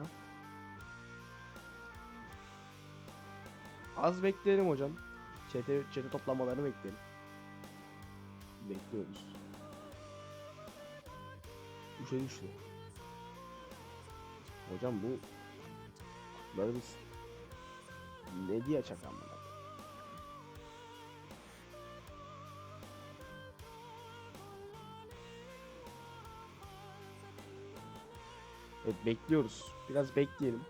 dakika. Az bekleyelim hocam. Çete, çete toplamalarını bekleyelim. Bekliyoruz. Üçe düştü. Hocam bu böyle biz ne diye çakan bunlar? Evet bekliyoruz. Biraz bekleyelim.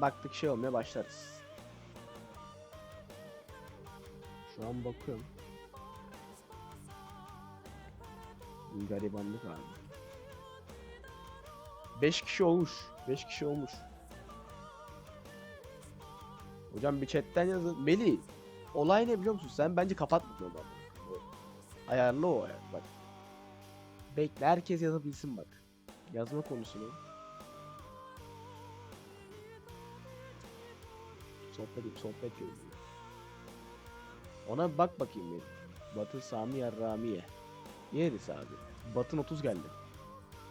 Baktık şey olmaya başlarız. Şu an bakıyorum. Garibanlık abi. 5 kişi olmuş. 5 kişi olmuş. Hocam bir chatten yazın. Meli. Olay ne biliyor musun? Sen bence kapatma onu. Ayarlı o ayar. Bak. Bekle herkes yazabilsin bak. Yazma konusunu. Sohbet sohbet yolu. Ona bak bakayım bir. Batı Sami Yarramiye. Yeriz abi. Batın 30 geldi.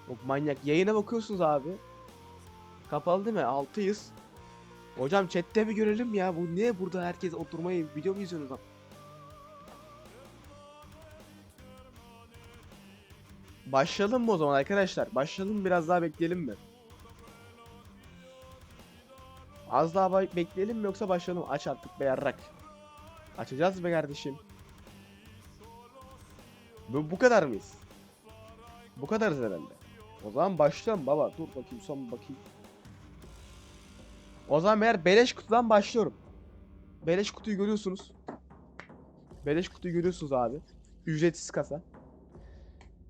Çok manyak. Yayına bakıyorsunuz abi. Kapalı değil mi? 6'yız. Hocam chatte bir görelim ya. Bu niye burada herkes oturmayı video mu izliyorsunuz Başlayalım mı o zaman arkadaşlar? Başlayalım biraz daha bekleyelim mi? Az daha be- bekleyelim mi yoksa başlayalım? Aç artık be yarrak. Açacağız be kardeşim. Bu, bu kadar mıyız? Bu kadarız herhalde. O zaman başlayalım baba. Dur bakayım son bakayım. O zaman eğer beleş kutudan başlıyorum. Beleş kutuyu görüyorsunuz. Beleş kutuyu görüyorsunuz abi. Ücretsiz kasa.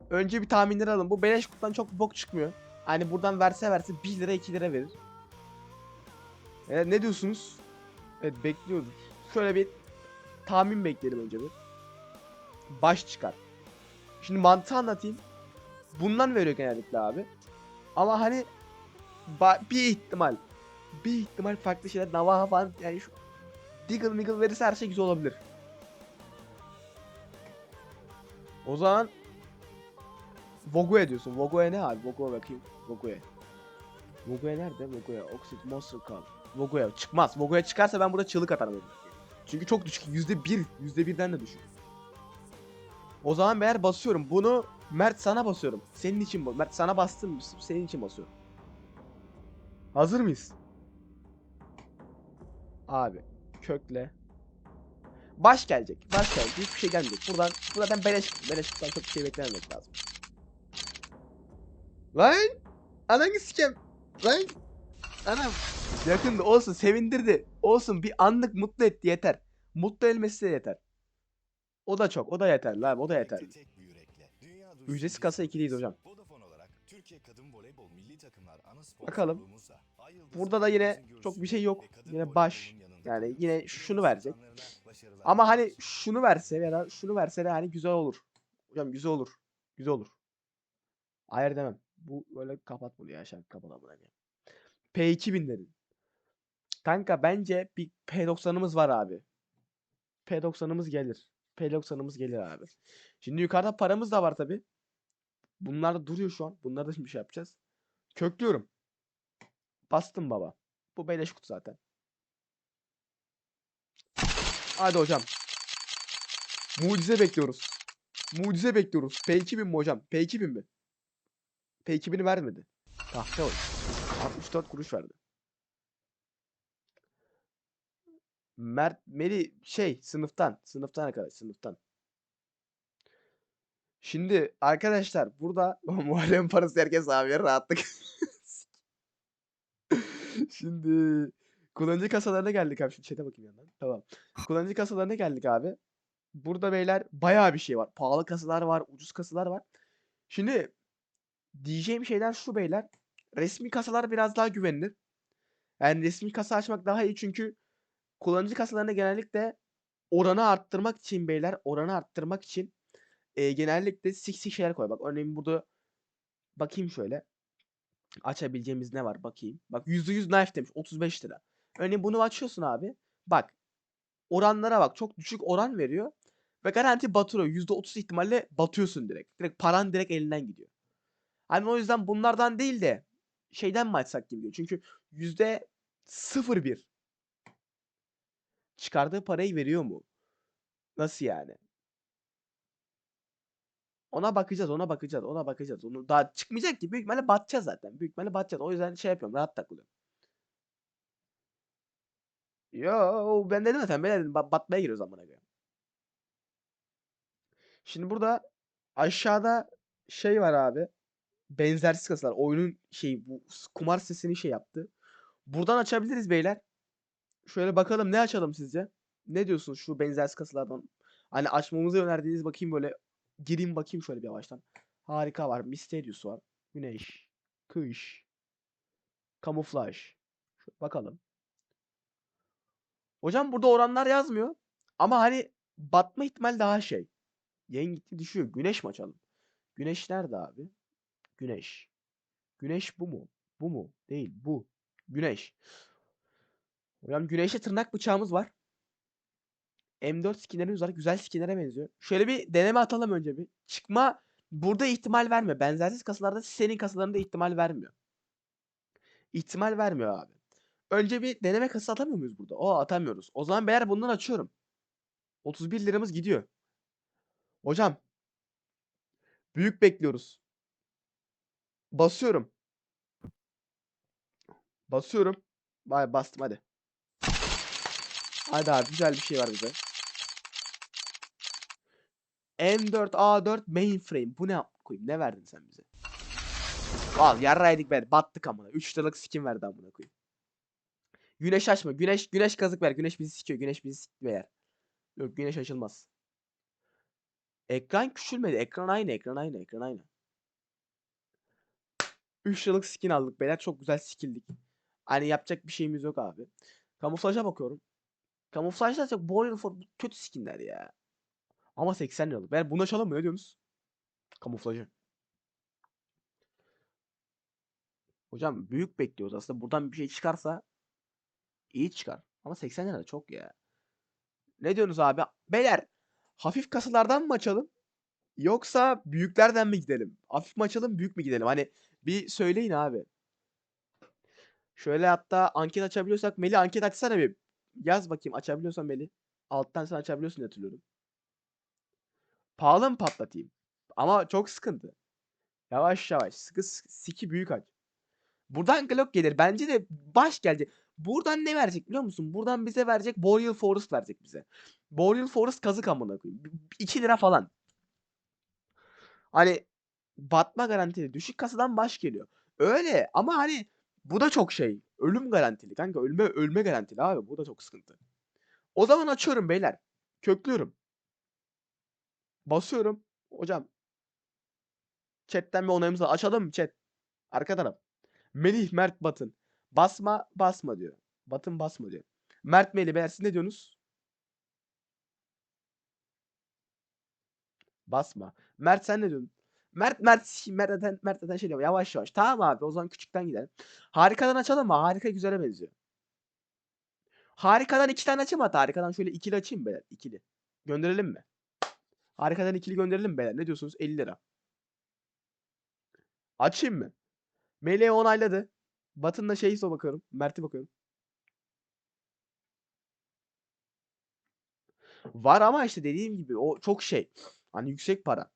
Önce bir tahminleri alın. Bu beleş kutudan çok bok çıkmıyor. Hani buradan verse verse 1 lira 2 lira verir. Evet, ne diyorsunuz? Evet bekliyoruz. Şöyle bir tahmin bekleyelim önce bir. Baş çıkar. Şimdi mantığı anlatayım. Bundan veriyor genellikle abi. Ama hani bir ihtimal bir ihtimal farklı şeyler Navaha falan yani şu Diggle Miggle verirse her şey güzel olabilir. O zaman Vogue diyorsun. Vogue ne abi? Vogue bakayım. Vogue. Vogue nerede? Vogue. Oxid Monster Call. Vogue çıkmaz. Vogue çıkarsa ben burada çığlık atarım. Çünkü çok düşük. Yüzde bir. Yüzde birden de düşük. O zaman eğer basıyorum. Bunu Mert sana basıyorum. Senin için bu. Mert sana bastım. Senin için basıyorum. Hazır mıyız? Abi kökle. Baş gelecek. Baş gelecek. Hiçbir şey gelmeyecek. Buradan bu zaten beleş. Beleş kutudan çok bir şey beklememek lazım. Lan! Ananı sikem. Lan! Anam. Yakında olsun sevindirdi. Olsun bir anlık mutlu etti yeter. Mutlu elmesi de yeter. O da çok. O da yeter lan. O da yeter. Tek bir yürekle. Dünya duyusu Ücretsiz kasa ikiliyiz hocam. Vodafone olarak Türkiye Kadın Voleybol Milli Takımlar ana Bakalım. Burada da yine çok bir şey yok. Yine baş. Yani yine şunu verecek. Ama hani şunu verse ya da şunu verse de hani güzel olur. Hocam güzel olur. Güzel olur. Hayır demem. Bu böyle kapat bunu ya şarkı kapat amına koyayım. P2000 dedin. Kanka bence bir P90'ımız var abi. P90'ımız gelir. P90'ımız gelir abi. Şimdi yukarıda paramız da var tabi. Bunlar da duruyor şu an. Bunları da şimdi şey yapacağız. Köklüyorum. Bastım baba. Bu beleş kutu zaten. Hadi hocam. Mucize bekliyoruz. Mucize bekliyoruz. P2000 mi hocam? P2000 mi? P2000'i vermedi. Kahve o. 64 kuruş verdi. Mert Meli şey sınıftan. Sınıftan arkadaş sınıftan. Şimdi arkadaşlar burada muharrem parası herkes abiye rahatlık. Şimdi kullanıcı kasalarına geldik abi. Şu chat'e bakayım yandan. Tamam. Kullanıcı kasalarına geldik abi. Burada beyler bayağı bir şey var. Pahalı kasalar var, ucuz kasalar var. Şimdi diyeceğim şeyler şu beyler. Resmi kasalar biraz daha güvenilir. Yani resmi kasa açmak daha iyi çünkü kullanıcı kasalarına genellikle oranı arttırmak için beyler, oranı arttırmak için e, genellikle siksik şeyler koy. Bak örneğin burada bakayım şöyle. Açabileceğimiz ne var bakayım. Bak %100 knife demiş 35 lira. Örneğin bunu açıyorsun abi. Bak oranlara bak çok düşük oran veriyor. Ve garanti batırıyor. %30 ihtimalle batıyorsun direkt. Direkt paran direkt elinden gidiyor. Hani o yüzden bunlardan değil de şeyden mi açsak gibi geliyor. Çünkü yüzde 0.1 çıkardığı parayı veriyor mu? Nasıl yani? Ona bakacağız, ona bakacağız, ona bakacağız. Onu daha çıkmayacak ki. Büyük ihtimalle batacağız zaten. Büyük ihtimalle batacağız. O yüzden şey yapıyorum, rahat takılıyorum. Yo, ben dedim zaten. Ben dedim, ba- batmaya giriyoruz amına koyayım. Şimdi burada aşağıda şey var abi. Benzersiz kasalar. Oyunun şey bu kumar sitesini şey yaptı. Buradan açabiliriz beyler. Şöyle bakalım ne açalım sizce? Ne diyorsunuz şu benzersiz kasalardan? Hani açmamızı önerdiğiniz bakayım böyle gireyim bakayım şöyle bir yavaştan. Harika var. Mysterious var. Güneş. Kış. Kamuflaj. Şöyle bakalım. Hocam burada oranlar yazmıyor. Ama hani batma ihtimal daha şey. Yayın gitti düşüyor. Güneş mi açalım? Güneş nerede abi? Güneş. Güneş bu mu? Bu mu? Değil. Bu. Güneş. Hocam güneşte tırnak bıçağımız var. M4 skinlerimiz var. Güzel skinlere benziyor. Şöyle bir deneme atalım önce bir. Çıkma burada ihtimal vermiyor. Benzersiz kasalarda senin kasalarında ihtimal vermiyor. İhtimal vermiyor abi. Önce bir deneme kasası atamıyor muyuz burada? O atamıyoruz. O zaman beyler bundan açıyorum. 31 liramız gidiyor. Hocam. Büyük bekliyoruz. Basıyorum. Basıyorum. Vay bastım hadi. Hadi abi güzel bir şey var bize. M4 A4 mainframe. Bu ne koyayım? Ne verdin sen bize? Al yarraydık ver. Battık amına. 3 liralık skin verdi amına koyayım. Güneş açma. Güneş güneş kazık ver. Güneş bizi sikiyor. Güneş bizi sikiyor yer. Yok güneş açılmaz. Ekran küçülmedi. Ekran aynı. Ekran aynı. Ekran aynı. 3 liralık skin aldık beyler. Çok güzel skilldik. Hani yapacak bir şeyimiz yok abi. Kamuflaja bakıyorum. Kamuflajda çok boring for kötü skinler ya. Ama 80 liralık. Ben bunu açalım mı? Ne diyorsunuz? Kamuflajı. Hocam büyük bekliyoruz aslında. Buradan bir şey çıkarsa iyi çıkar. Ama 80 lira çok ya. Ne diyorsunuz abi? Beyler hafif kasalardan mı açalım? Yoksa büyüklerden mi gidelim? Hafif mi açalım, büyük mü gidelim? Hani bir söyleyin abi. Şöyle hatta anket açabiliyorsak Melih anket açsana bir. Yaz bakayım açabiliyorsan Melih. Alttan sen açabiliyorsun diye hatırlıyorum. Pahalı mı patlatayım? Ama çok sıkıntı. Yavaş yavaş. Sıkı sıkı siki büyük aç. Buradan Glock gelir. Bence de baş gelecek. Buradan ne verecek biliyor musun? Buradan bize verecek Boreal Forest verecek bize. Boreal Forest kazık amına koyayım. 2 lira falan. Hani batma garantili. Düşük kasadan baş geliyor. Öyle ama hani bu da çok şey. Ölüm garantili kanka. Ölme ölme garantili abi. Bu da çok sıkıntı. O zaman açıyorum beyler. Köklüyorum. Basıyorum. Hocam. Chat'ten bir onayımızı açalım chat? Arka taraf. Melih Mert Batın. Basma basma diyor. Batın basma diyor. Mert Melih beyler siz ne diyorsunuz? Basma. Mert sen ne diyorsun? Mert Mert Mert zaten, Mert zaten şey diyor. Yavaş yavaş. Tamam abi o zaman küçükten gidelim. Harikadan açalım mı? Harika güzele benziyor. Harikadan iki tane açayım hatta. Harikadan şöyle ikili açayım beyler. ikili. Gönderelim mi? Harikadan ikili gönderelim mi beyler. Ne diyorsunuz? 50 lira. Açayım mı? Melih onayladı. Batın'la şeyi bakıyorum. Mert'e bakıyorum. Var ama işte dediğim gibi o çok şey. Hani yüksek para.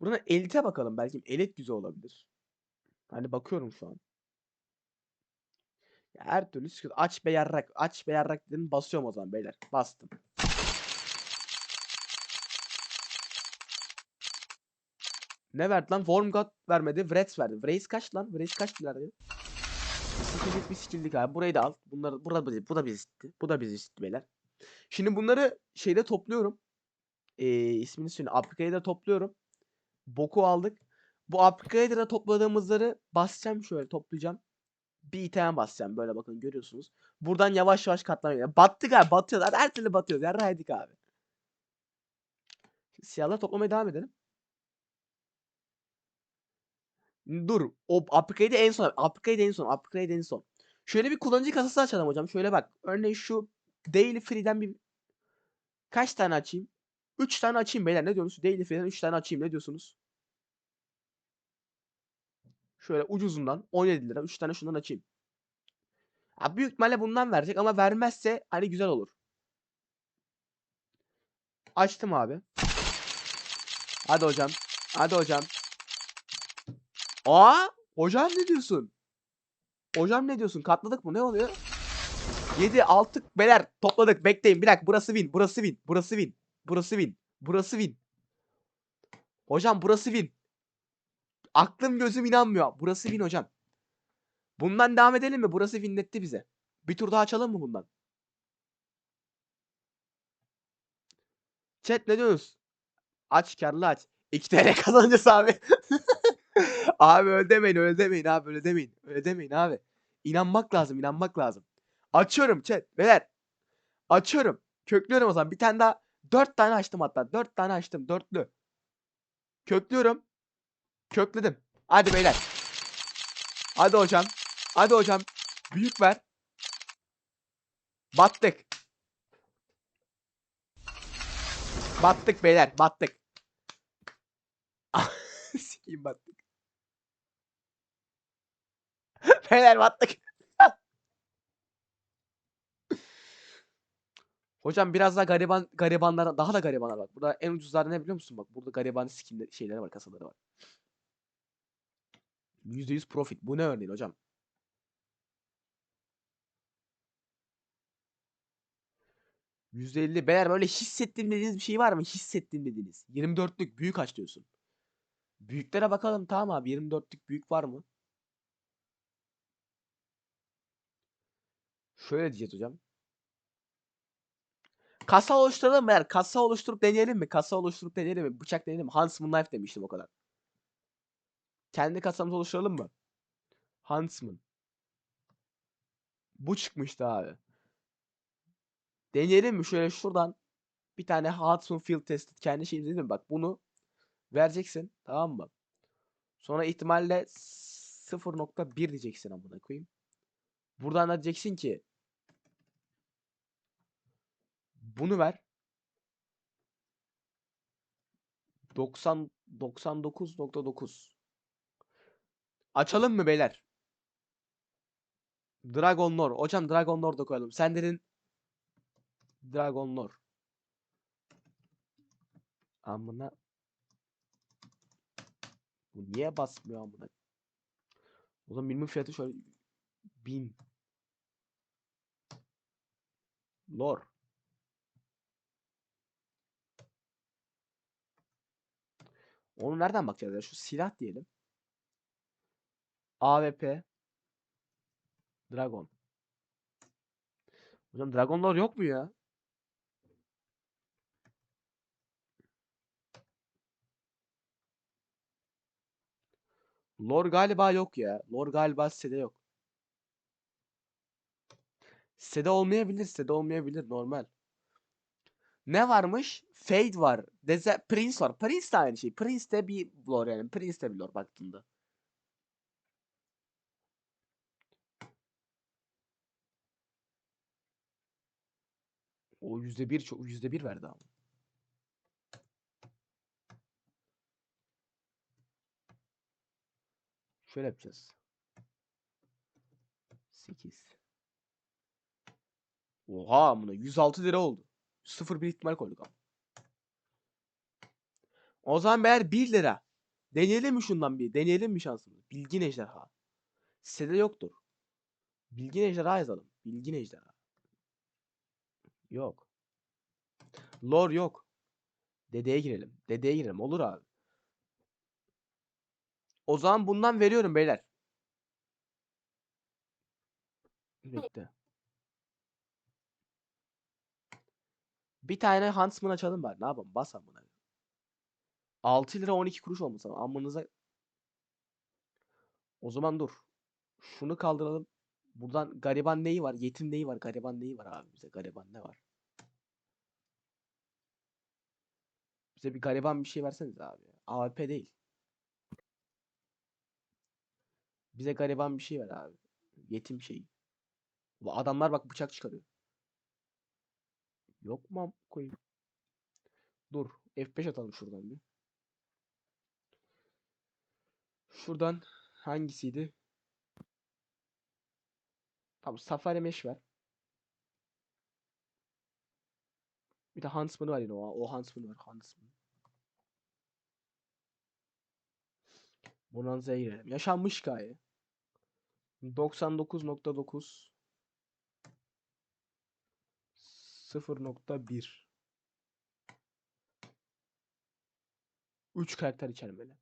Buradan elite bakalım. Belki elit güzel olabilir. Hani bakıyorum şu an. Ya her türlü sıkıntı. Aç be. Aç be dedim. Basıyorum o zaman beyler. Bastım. Ne verdi lan? Worm God vermedi. Wretch verdi. Wraith kaç lan? Wraith kaç verdi? Skill'lik bir skill'lik abi. Burayı da al. Bunları, burada, bu da bizi istiyor. Bu da bizi istiyor beyler. Şimdi bunları şeyde topluyorum. Ee, ismini söyle. Upgrade'e topluyorum. Boku aldık. Bu upgrade'e topladığımızları basacağım şöyle toplayacağım. Bir item basacağım böyle bakın görüyorsunuz. Buradan yavaş yavaş katlanıyor. Battık abi batıyoruz. Her türlü batıyoruz. Yarraydık abi. Siyahları toplamaya devam edelim. Dur. O upgrade en son. Upgrade en son. Upgrade en son. Şöyle bir kullanıcı kasası açalım hocam. Şöyle bak. Örneğin şu Daily Free'den bir kaç tane açayım? 3 tane açayım beyler. Ne diyorsunuz? Daily Free'den 3 tane açayım. Ne diyorsunuz? Şöyle ucuzundan 17 lira 3 tane şundan açayım. Ha, büyük ihtimalle bundan verecek ama vermezse hani güzel olur. Açtım abi. Hadi hocam. Hadi hocam. Aa! Hocam ne diyorsun? Hocam ne diyorsun? Katladık mı? Ne oluyor? 7 6 beler topladık. Bekleyin bir dakika. Burası win. Burası win. Burası win. Burası win. Burası win. Hocam burası win. Aklım gözüm inanmıyor. Burası win hocam. Bundan devam edelim mi? Burası winletti bize. Bir tur daha açalım mı bundan? Chat ne diyorsunuz? Aç karlı aç. 2 TL kazanacağız abi. abi öyle demeyin öyle demeyin abi öyle demeyin. Öyle demeyin abi. İnanmak lazım inanmak lazım. Açıyorum chat. Beyler. Açıyorum. Köklüyorum o zaman. Bir tane daha. 4 tane açtım hatta. 4 tane açtım. Dörtlü. Köklüyorum. Kökledim. Hadi beyler. Hadi hocam. Hadi hocam. Büyük ver. Battık. Battık beyler. Battık. Sikiyim battık. beyler battık. Hocam biraz daha gariban garibanlara daha da garibanlar bak. Burada en ucuzları ne biliyor musun? Bak burada gariban skinleri şeyleri var, kasaları var. %100 profit. Bu ne örneğin hocam? %50 beyler böyle hissettiğim dediğiniz bir şey var mı? Hissettiğim dediğiniz. 24'lük büyük aç diyorsun. Büyüklere bakalım tamam abi 24'lük büyük var mı? Şöyle diyeceğiz hocam. Kasa oluşturalım mı? beyler? Kasa oluşturup deneyelim mi? Kasa oluşturup deneyelim mi? Bıçak deneyelim mi? Huntsman knife demiştim o kadar. Kendi kasamızı oluşturalım mı? Huntsman. Bu çıkmıştı abi. Deneyelim mi? Şöyle şuradan bir tane Hudson Field Tested kendi şeyimiz mi? Bak bunu vereceksin. Tamam mı? Sonra ihtimalle 0.1 diyeceksin amına koyayım. Buradan da diyeceksin ki bunu ver. 90 99.9 Açalım mı beyler? Dragon Lore. Hocam Dragon Lore da koyalım. Sen dedin Dragon Lore. Amına. Bu niye basmıyor amına? O zaman minimum fiyatı şöyle 1000. Lore. Onu nereden bakacağız ya? Şu silah diyelim. AWP. Dragon. Hocam Dragonlar yok mu ya? Lore galiba yok ya. Lore galiba sitede yok. Sitede olmayabilir. Sitede olmayabilir. Normal. Ne varmış? Fade var. Deze Prince var. Prince de aynı şey. Prince de bir lore yani. Prince de bir lore baktığında. O yüzde bir çok yüzde bir verdi ama. Şöyle yapacağız. 8. Oha amına 106 lira oldu. 0 bir ihtimal koyduk ama. O zaman beyler 1 lira. Deneyelim mi şundan bir? Deneyelim mi şansımızı? Bilgin ejderha. Sitede yoktur. Bilgin ejderha yazalım. Bilgin ejderha. Yok. Lore yok. Dedeye girelim. Dedeye girelim. Olur abi. O zaman bundan veriyorum beyler. Bekle. Bir tane Huntsman açalım bari. Ne yapalım? Bas amına. 6 lira 12 kuruş olmuş ama amınıza. O zaman dur. Şunu kaldıralım. Buradan gariban neyi var? Yetim neyi var? Gariban neyi var abi bize? Gariban ne var? Bize bir gariban bir şey verseniz abi. AWP değil. Bize gariban bir şey ver abi. Yetim şey. Bu adamlar bak bıçak çıkarıyor. Yok mu koyayım? Dur. F5 atalım şuradan bir. Şuradan Hangisiydi? Tamam Safari Mesh var. Bir de Huntsman var yine o. O Huntsman var. Huntsman. Bonanza'ya girelim. Yaşanmış hikaye. 99.9 0.1 3 karakter içermeli.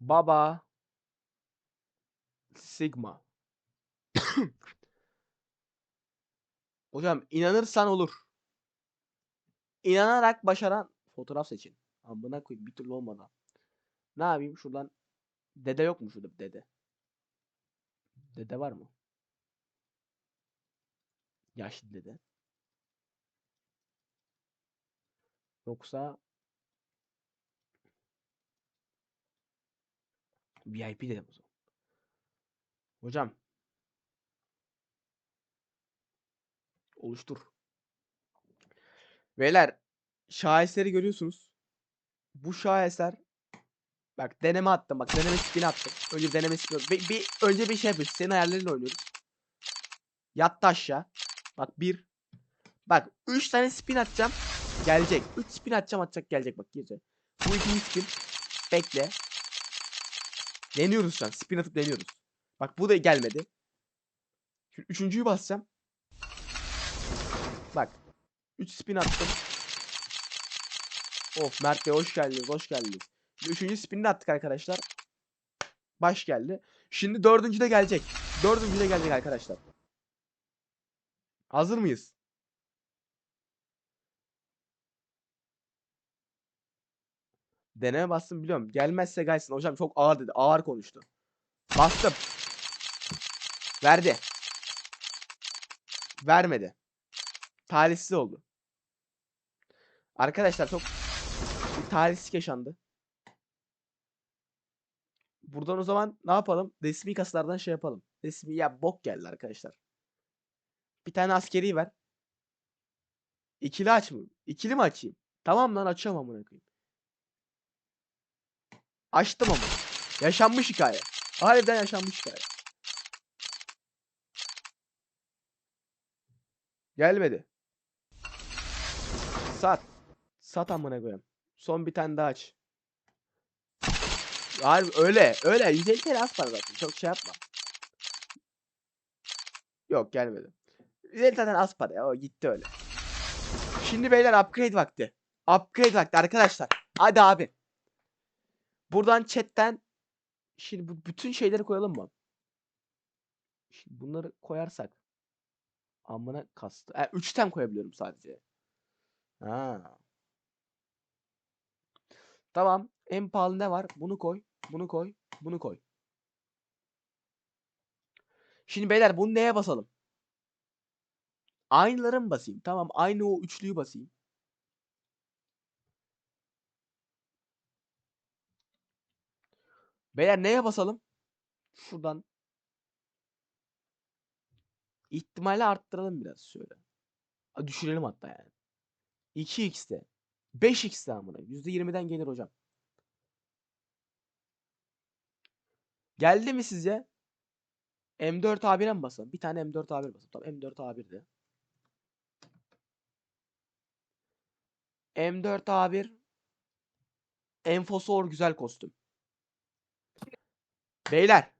Baba Sigma. Hocam inanırsan olur. İnanarak başaran fotoğraf seçin. Amına koyayım bir türlü olmadan. Ne yapayım şuradan dede yok mu şurada dede? Dede var mı? Yaşlı dede. Yoksa VIP dedim o zaman. Hocam. Oluştur. Beyler şaheseri görüyorsunuz. Bu şaheser bak deneme attım bak deneme spin attım. Önce deneme spin bir, bir önce bir şey yapıyoruz. Senin ayarlarıyla oynuyoruz. Yattı aşağı. Bak bir. Bak 3 tane spin atacağım. Gelecek. 3 spin atacağım atacak gelecek bak gece. Bu ikinci spin. Bekle. Deniyoruz şu an. Spin atıp deniyoruz. Bak bu da gelmedi. Şimdi üçüncüyü basacağım. Bak. 3 spin attım. Of Mert Bey hoş geldiniz. Hoş geldiniz. Üçüncü spinini attık arkadaşlar. Baş geldi. Şimdi dördüncü de gelecek. Dördüncü de gelecek arkadaşlar. Hazır mıyız? Deneme bastım biliyorum. Gelmezse gelsin. Hocam çok ağır dedi. Ağır konuştu. Bastım. Verdi. Vermedi. Talihsiz oldu. Arkadaşlar çok bir talihsizlik yaşandı. Buradan o zaman ne yapalım? Resmi kasalardan şey yapalım. Resmi ya bok geldi arkadaşlar. Bir tane askeri ver. İkili aç? İkili mi açayım? Tamam lan açıyorum amına. Açtım ama. Yaşanmış hikaye. Harbiden yaşanmış hikaye. Gelmedi. Sat. Sat amına koyayım. Son bir tane daha aç. Harbi öyle öyle 150 TL az para zaten çok şey yapma. Yok gelmedi. 150 tane az para ya o gitti öyle. Şimdi beyler upgrade vakti. Upgrade vakti arkadaşlar. Hadi abi. Buradan chatten şimdi bu bütün şeyleri koyalım mı? Şimdi bunları koyarsak amına kastı. E, 3'ten koyabiliyorum sadece. Ha. Tamam. En pahalı ne var? Bunu koy. Bunu koy. Bunu koy. Şimdi beyler bunu neye basalım? Aynıları mı basayım? Tamam. Aynı o üçlüyü basayım. Beyler neye basalım? Şuradan. İhtimali arttıralım biraz şöyle. Düşürelim hatta yani. 2x'te. 5x'te amına. %20'den gelir hocam. Geldi mi sizce? M4 A1'e mi basalım? Bir tane M4 A1 basalım. Tamam M4 A1'de. M4 A1 Enfosor güzel kostüm. Beyler.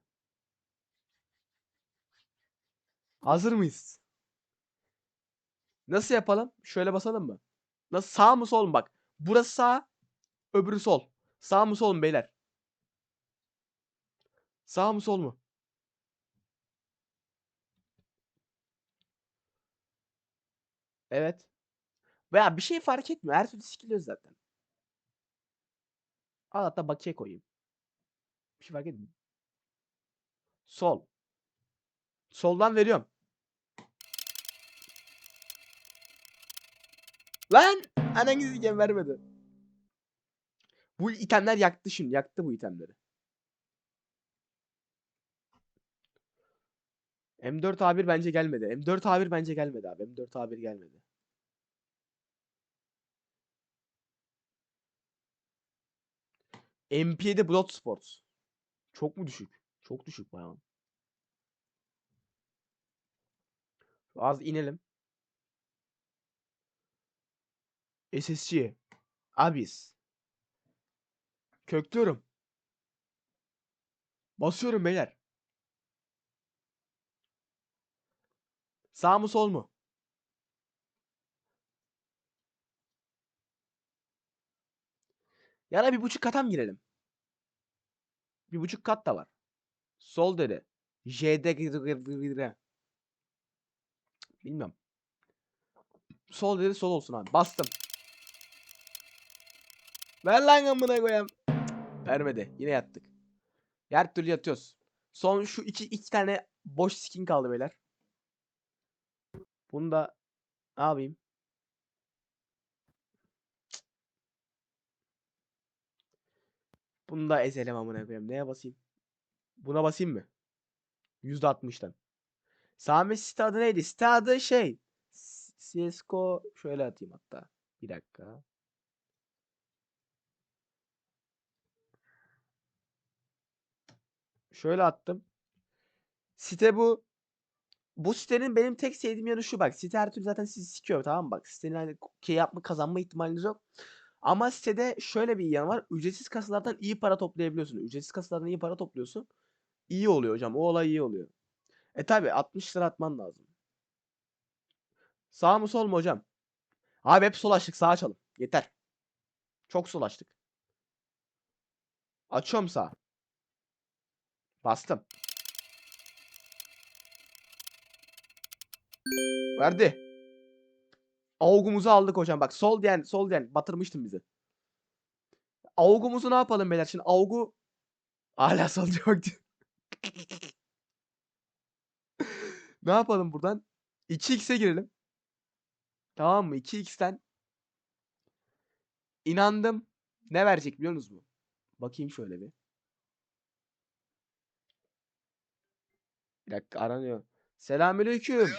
Hazır mıyız? Nasıl yapalım? Şöyle basalım mı? Nasıl sağ mı sol mu bak. Burası sağ, öbürü sol. Sağ mı sol mu beyler? Sağ mı sol mu? Evet. Veya bir şey fark etmiyor. Her türlü sikiliyoruz zaten. Al hatta bakiye koyayım. Bir şey fark etmiyor. Sol. Soldan veriyorum. Lan! Anan gizliyken vermedi. Bu itemler yaktı şimdi. Yaktı bu itemleri. M4 A1 bence gelmedi. M4 A1 bence gelmedi abi. M4 A1 gelmedi. MP7 Bloodsport. Çok mu düşük? Çok düşük bayağı. Az inelim. SSC. Abis. Köklüyorum. Basıyorum beyler. Sağ mı sol mu? Ya da bir buçuk kata mı girelim? Bir buçuk kat da var. Sol dedi. J'de Bilmiyorum. Sol dedi sol olsun abi. Bastım. Ver lan amına koyayım. Vermedi. Yine yattık. Her türlü yatıyoruz. Son şu iki, iki tane boş skin kaldı beyler. Bunu da ne yapayım? Bunu da ezelim amına koyayım. Neye basayım? Buna basayım mı? %60'tan. Sami site adı neydi? Site adı şey. CSGO şöyle atayım hatta. Bir dakika. Şöyle attım. Site bu. Bu sitenin benim tek sevdiğim yanı şu bak. Site her türlü zaten sizi sikiyor tamam mı? Bak sitenin hani key yapma kazanma ihtimaliniz yok. Ama sitede şöyle bir yanı var. Ücretsiz kasalardan iyi para toplayabiliyorsun. Ücretsiz kasalardan iyi para topluyorsun. İyi oluyor hocam. O olay iyi oluyor. E tabi 60 lira atman lazım. Sağ mı sol mu hocam? Abi hep sol açtık sağ açalım. Yeter. Çok sol açtık. Açıyorum sağ. Bastım. Verdi. Augumuzu aldık hocam. Bak sol diyen sol diyen batırmıştın bizi. Augumuzu ne yapalım beyler? Şimdi augu hala sol diyor. Ne yapalım buradan? 2x'e girelim. Tamam mı? 2x'ten inandım. Ne verecek biliyor musunuz mu? Bakayım şöyle bir. Bir dakika aranıyor. Selamünaleyküm.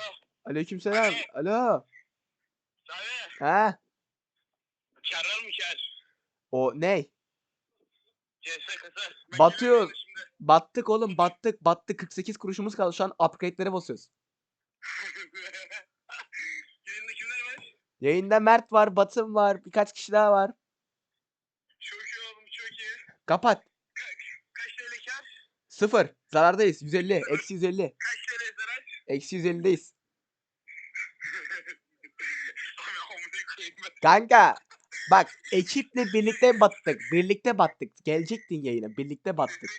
Aleykümselam. Alo. Abi Ha? çarlar mı? O ne? CS kasa. Ben Batıyor. geliyorum şimdi. Battık oğlum battık battık 48 kuruşumuz kaldı şu an upgrade'lere basıyoruz. Yayında kimler var? Yayında Mert var, Batım var, birkaç kişi daha var. Çok iyi oğlum çok iyi. Kapat. Kaç TL kar? Sıfır. Zarardayız. 150. Eksi 150. Kaç TL zarar? Eksi 150'deyiz. Abi amına koyayım ben. Kanka. Bak ekiple birlikte battık. Birlikte battık. Gelecektin yayına. Birlikte battık.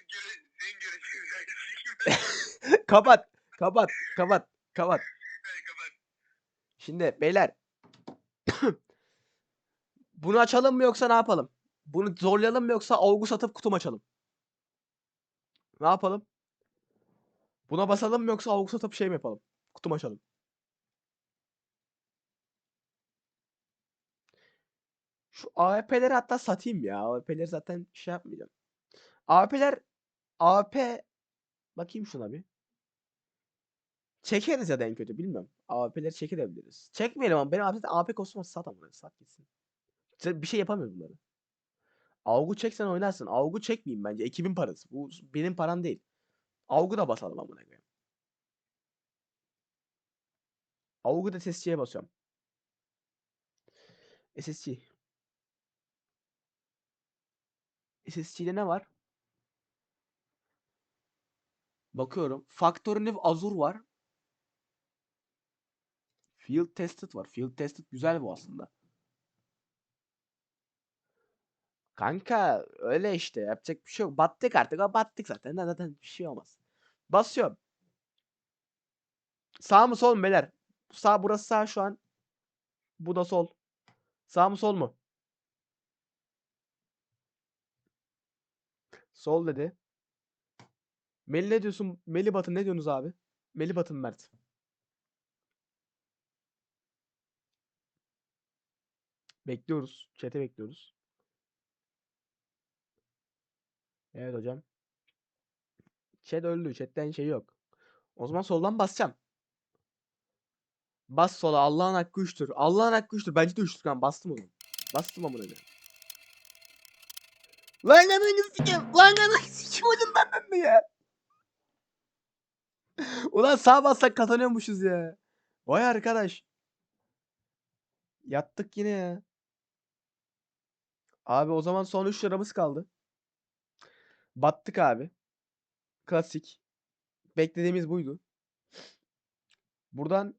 Göre, sen göreceksin. kapat. Kapat. Kapat. Kapat. Kapat. Şimdi beyler. Bunu açalım mı yoksa ne yapalım? Bunu zorlayalım mı yoksa avgu satıp kutum açalım? Ne yapalım? Buna basalım mı yoksa avgu satıp şey mi yapalım? Kutum açalım. Şu AWP'leri hatta satayım ya. AWP'leri zaten şey yapmayacağım. AWP'ler AWP bakayım şuna bir. Çekeriz ya da en kötü bilmiyorum. AWP'leri çekebiliriz. Çekmeyelim ama benim abi zaten AWP kostümü sat ama sat gitsin. Bir şey yapamıyorum bunları. Avgu çeksen oynarsın. Avgu çekmeyeyim bence. Ekibin parası. Bu benim param değil. Avgu da basalım amına koyayım. Avgu da SSC'ye basıyorum. SSC. SSC'de ne var? Bakıyorum. Factory Azure var. Field Tested var. Field Tested güzel bu aslında. Kanka öyle işte yapacak bir şey yok. Battık artık. Ha, battık zaten. Zaten bir şey olmaz. Basıyorum. Sağ mı sol mu beyler? Sağ burası sağ şu an. Bu da sol. Sağ mı sol mu? Sol dedi. Meli ne diyorsun? Meli Batın ne diyorsunuz abi? Meli Batın Mert. Bekliyoruz. Chat'e bekliyoruz. Evet hocam. Chat öldü. Chat'ten şey yok. O zaman soldan basacağım. Bas sola. Allah'ın hakkı üçtür. Allah'ın hakkı üçtür. Bence de üçtür kan. Bastım onu. Bastım amına koyayım. Lan ananı sikeyim. Lan ananı sikeyim ucundan döndü ya. Ulan sağ bassak kazanıyormuşuz ya. Vay arkadaş. Yattık yine ya. Abi o zaman son 3 liramız kaldı. Battık abi. Klasik. Beklediğimiz buydu. Buradan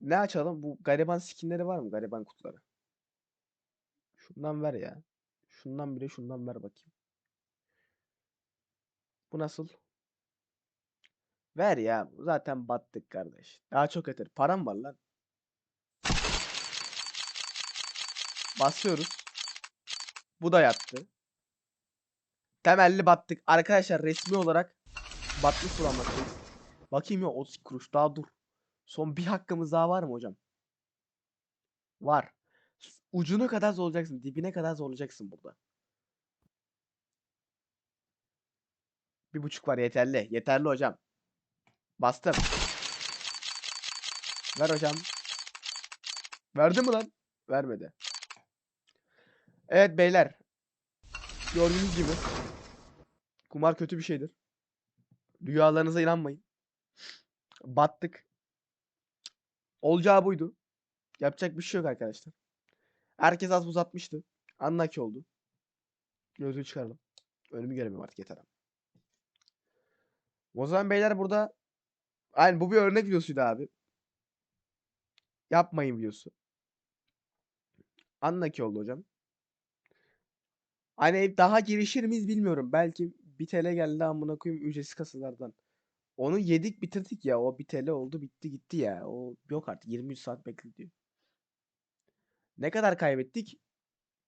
ne açalım? Bu gariban skinleri var mı? Gariban kutuları. Şundan ver ya. Şundan biri şundan ver bakayım. Bu nasıl? Ver ya. Zaten battık kardeş. Daha çok yeter. Param var lan. Basıyoruz. Bu da yattı. Temelli battık. Arkadaşlar resmi olarak batmış bulamaktayız. Bakayım ya 30 kuruş daha dur. Son bir hakkımız daha var mı hocam? Var. Ucuna kadar zorlayacaksın. Dibine kadar zorlayacaksın burada. Bir buçuk var yeterli. Yeterli hocam. Bastım. Ver hocam. Verdi mi lan? Vermedi. Evet beyler. Gördüğünüz gibi. Kumar kötü bir şeydir. Rüyalarınıza inanmayın. Battık. Olacağı buydu. Yapacak bir şey yok arkadaşlar. Herkes az buz atmıştı. Anlaki oldu. Gözlüğü çıkaralım. Önümü göremiyorum artık yeter. O zaman beyler burada Aynen bu bir örnek videosuydu abi. Yapmayın videosu. Anlaki oldu hocam. Hani daha girişir miyiz bilmiyorum. Belki 1 TL geldi amına koyayım ücretsiz kasalardan. Onu yedik bitirdik ya. O 1 TL oldu bitti gitti ya. O yok artık 23 saat bekletiyor. Ne kadar kaybettik?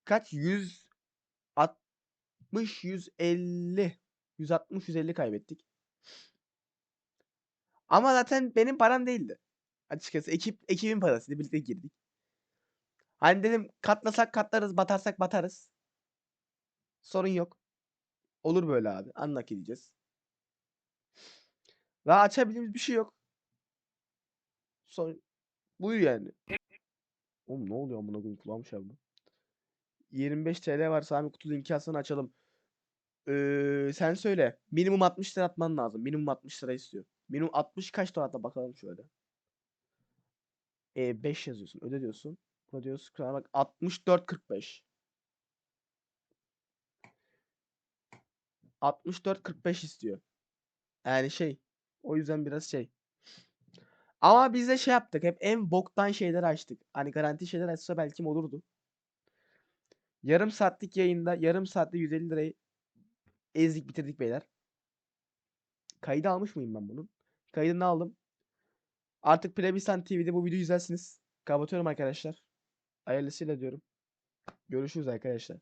Kaç? 160 150 160 150 kaybettik. Ama zaten benim param değildi. Açıkçası ekip ekibin parasıydı. Birlikte girdik. Hani dedim katlasak katlarız, batarsak batarız. Sorun yok. Olur böyle abi. Anlak edeceğiz. Daha açabildiğimiz bir şey yok. Son buyur yani. Oğlum ne oluyor amına koyayım kulağım şey yaptı. 25 TL var Sami kutu linki alsana açalım. Ee, sen söyle. Minimum 60 lira atman lazım. Minimum 60 lira istiyor. Minimum 60 kaç dolar atla bakalım şöyle. E 5 yazıyorsun. Öde diyorsun. Buna diyorsun. Bak 64.45. 64.45 istiyor. Yani şey. O yüzden biraz şey. Ama biz de şey yaptık. Hep en boktan şeyleri açtık. Hani garanti şeyler açsa belki olurdu. Yarım saatlik yayında yarım saatte 150 lirayı ezdik bitirdik beyler. Kaydı almış mıyım ben bunun? Kaydını aldım. Artık Plebistan TV'de bu videoyu izlersiniz. Kapatıyorum arkadaşlar. Hayırlısıyla diyorum. Görüşürüz arkadaşlar.